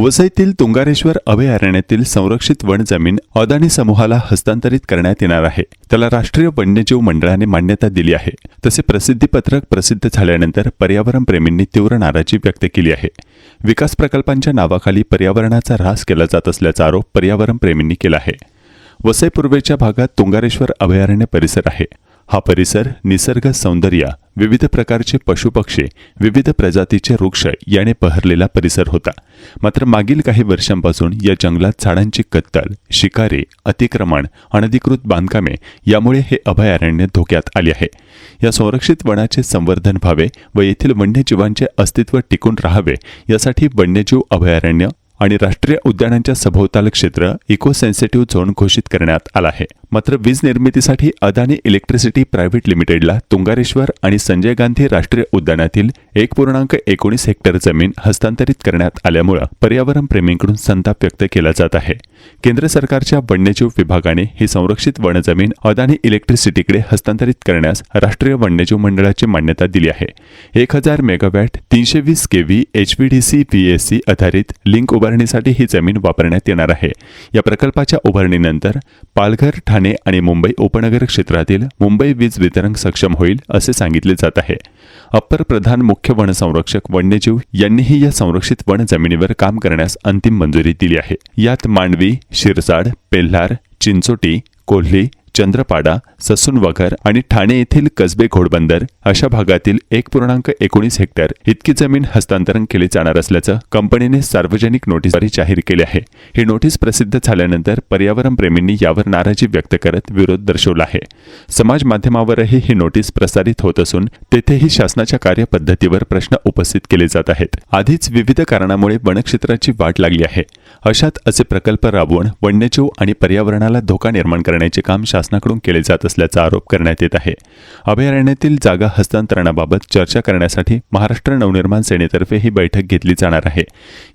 वसईतील तुंगारेश्वर अभयारण्यातील संरक्षित वन जमीन अदानी समूहाला हस्तांतरित करण्यात येणार आहे. त्याला राष्ट्रीय वन्यजीव मंडळाने मान्यता दिली आहे. तसे प्रसिद्धीपत्रक प्रसिद्ध झाल्यानंतर पर्यावरण प्रेमींनी तीव्र नाराजी व्यक्त केली आहे. विकास प्रकल्पांच्या नावाखाली पर्यावरणाचा ऱ्हास केला जात असल्याचा आरोप पर्यावरण प्रेमींनी केला आहे. वसई पूर्वेच्या भागात तुंगारेश्वर अभयारण्य परिसर आहे. हा परिसर निसर्ग सौंदर्य विविध प्रकारचे पशुपक्षी विविध प्रजातीचे वृक्ष याने बहरलेला परिसर होता. मात्र मागील काही वर्षांपासून या जंगलात झाडांची कत्तल शिकारी अतिक्रमण अनधिकृत बांधकामे यामुळे हे अभयारण्य धोक्यात आले आहे. या संरक्षित वनाचे संवर्धन व्हावे व येथील वन्यजीवांचे अस्तित्व टिकून राहावे यासाठी वन्यजीव अभयारण्य आणि राष्ट्रीय उद्यानांच्या सभोवताल क्षेत्र इको सेन्सिटिव्ह झोन घोषित करण्यात आला आहे. मात्र वीज निर्मितीसाठी अदानी इलेक्ट्रिसिटी प्रायव्हेट लिमिटेडला तुंगारेश्वर आणि संजय गांधी राष्ट्रीय उद्यानातील एक पूर्णांक एकोणीस हेक्टर जमीन हस्तांतरित करण्यात आल्यामुळे पर्यावरण प्रेमींकडून संताप व्यक्त केला जात आहे. केंद्र सरकारच्या वन्यजीव विभागाने ही संरक्षित वनजमीन अदानी इलेक्ट्रिसिटीकडे हस्तांतरित करण्यास राष्ट्रीय वन्यजीव मंडळाची मान्यता दिली आहे. एक हजार मेगावॅट तीनशे वीस K V H P D C KV S C आधारित लिंक उभारणीसाठी ही जमीन वापरण्यात येणार आहे. या प्रकल्पाच्या उभारणीनंतर पालघर ठाणे आणि मुंबई उपनगर क्षेत्रातील मुंबई वीज वितरण सक्षम होईल असे सांगितले जात आहे. अप्पर प्रधान मुख्य वनसंरक्षक वन्यजीव यांनीही या संरक्षित वन जमिनीवर काम करण्यास अंतिम मंजुरी दिली आहे. यात मांडवी शिरसाड पेल्हार चिंचोटी कोल्ही चंद्रपाडा ससून वघर आणि ठाणे येथील कसबे घोडबंदर अशा भागातील एक पूर्णांक एकोणीस हेक्टर इतकी जमीन हस्तांतरण केले जाणार असल्याचं कंपनीने सार्वजनिक नोटीसद्वारे जाहीर केले आहे. ही नोटीस प्रसिद्ध झाल्यानंतर पर्यावरण प्रेमींनी यावर नाराजी व्यक्त करत विरोध दर्शवला आहे. समाज माध्यमावरही ही नोटीस प्रसारित होत असून तेथेही शासनाच्या कार्यपद्धतीवर प्रश्न उपस्थित केले जात आहेत. आधीच विविध कारणामुळे वनक्षेत्राची वाट लागली आहे. अशात असे प्रकल्प राबवून वन्यजीव आणि पर्यावरणाला धोका निर्माण करण्याचे काम शासन शासनाकडून केले जात असल्याचा आरोप करण्यात येत आहे. अभयारण्यातील जागा हस्तांतरणाबाबत चर्चा करण्यासाठी महाराष्ट्र नवनिर्माण सेनेतर्फे ही बैठक घेतली जाणार आहे.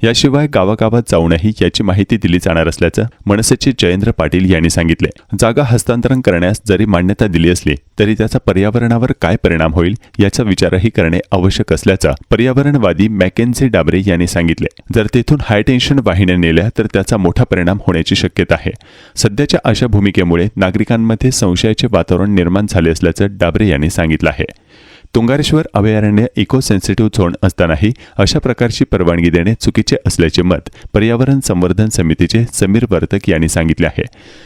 याशिवाय गावागावात जाऊनही याची माहिती दिली जाणार असल्याचं मनसेचे जयेंद्र पाटील यांनी सांगितले. जागा हस्तांतरण करण्यास जरी मान्यता दिली असली तरी त्याचा पर्यावरणावर काय परिणाम होईल याचा विचारही करणे आवश्यक असल्याचं पर्यावरणवादी मॅकेन्झी डाबरे यांनी सांगितले. जर तेथून हायटेन्शन वाहिन्या नेल्या तर त्याचा मोठा परिणाम होण्याची शक्यता आहे. सध्याच्या अशा भूमिकेमुळे नागरिकांमध्ये संशयाचे वातावरण निर्माण झाले असल्याचं डाबरे यांनी सांगितलं आहे. तुंगारेश्वर अभयारण्य इको सेन्सिटिव्ह झोन असतानाही अशा प्रकारची परवानगी देणे चुकीचे असल्याचे मत पर्यावरण संवर्धन समितीचे समीर वर्तक यांनी सांगितले आहे.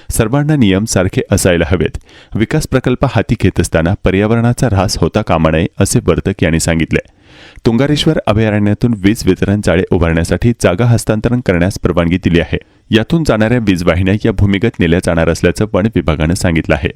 सर्वांना नियम सारखे असायला हवेत. विकास प्रकल्प हाती घेत असताना पर्यावरणाचा ऱ्हास होता कामा नये असे वर्तक यांनी सांगितले. तुंगारेश्वर अभयारण्यातून वीज वितरण जाळे उभारण्यासाठी जागा हस्तांतरण करण्यास परवानगी दिली आहे. यातून जाणाऱ्या वीज वाहिन्या या भूमिगत नेल्या जाणार असल्याचं वन विभागानं सांगितलं आहे.